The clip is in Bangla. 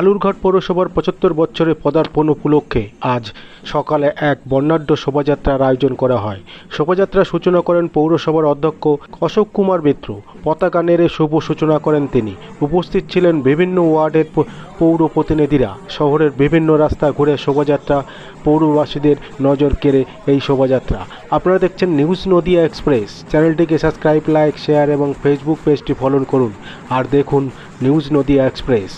বালুরঘাট পৌরসভার পঁচাত্তর বছরে পদার্পণ উপলক্ষে আজ সকালে এক বর্ণাঢ্য শোভাযাত্রার আয়োজন করা হয়। শোভাযাত্রার সূচনা করেন পৌরসভার অধ্যক্ষ অশোক কুমার মিত্র পতাকা নেড়ে শুভ সূচনা করেন তিনি। উপস্থিত ছিলেন বিভিন্ন ওয়ার্ডের পৌর প্রতিনিধিরা। শহরের বিভিন্ন রাস্তা ঘুরে শোভাযাত্রা, পৌরবাসীদের নজর কেড়ে এই শোভাযাত্রা। আপনারা দেখছেন নিউজ নদিয়া এক্সপ্রেস। চ্যানেলটিকে সাবস্ক্রাইব, লাইক, শেয়ার এবং ফেসবুক পেজটি ফলো করুন। আর দেখুন নিউজ নদিয়া এক্সপ্রেস।